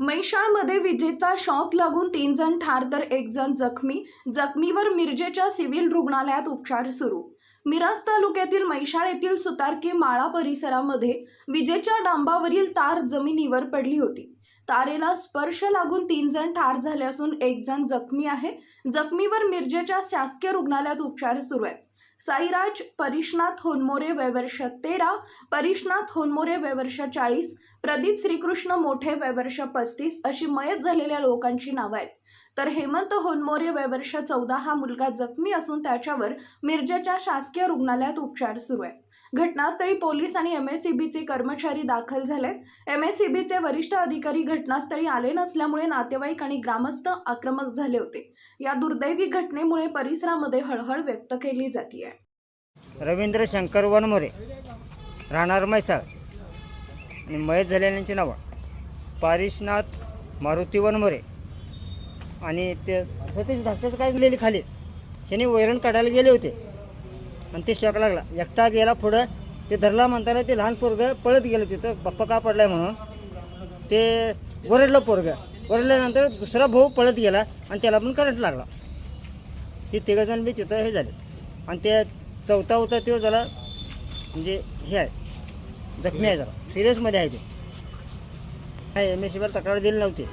मैशाळमध्ये विजेचा शॉक लागून तीन जण ठार तर एक जण जखमी. जखमीवर मिरजेच्या सिव्हिल रुग्णालयात उपचार सुरू. मिराज तालुक्यातील मैशाळ येथील सुतारके माळा परिसरामध्ये विजेच्या डांबावरील तार जमिनीवर पडली होती. तारेला स्पर्श लागून तीन जण ठार झाले असून एक जण जखमी आहे. जखमीवर मिरजेच्या शासकीय रुग्णालयात उपचार सुरू आहेत. साईराज परिशनाथ होनमोरे वयवर्ष तेरा परिशनाथ होनमोरे वयवर्ष चाळीस प्रदीप श्रीकृष्ण मोठे वयवर्ष पस्तीस अशी मयत झालेल्या लोकांची नावं आहेत. तर हेमंत होनमोरे वयवर्ष चौदा हा मुलगा जखमी असून त्याच्यावर मिरजेच्या शासकीय रुग्णालयात उपचार सुरू आहे घटनास्थळी पोलीस आणि एम एस सी बीचे कर्मचारी दाखल झालेत. एम एस सी बीचे वरिष्ठ अधिकारी घटनास्थळी आले नसल्यामुळे नातेवाईक आणि ग्रामस्थ आक्रमक झाले होते. या दुर्दैवी घटनेमुळे परिसरामध्ये हळहळ व्यक्त केली जाते रवींद्र शंकर वनमोरे राहणार म्हैसाळ आणि मयत झालेल्यांची नावं. पारिशनाथ मारुती वनमोरे आणि ते सतीश धाकट्याचं काय गेलेली खाली. ह्याने वैरण काढायला गेले होते. आणि ते शॉक लागला. एकटा गेला पुढं. ते धरला म्हणताना ते लहान पोरगं पळत गेलं तिथं. बाप्पा का पडलाय म्हणून. ते वरडलं पोरगं. वरडल्यानंतर दुसरा भाऊ पळत गेला आणि त्याला पण करंट लागला. ते तिघंजण बी तिथं हे झाले. आणि ते चौथा होता तो झाला म्हणजे हे आहे. जखमी आहे जरा. सिरियसमध्ये आहे ते. एम एस सीवर तक्रार दिली नव्हती.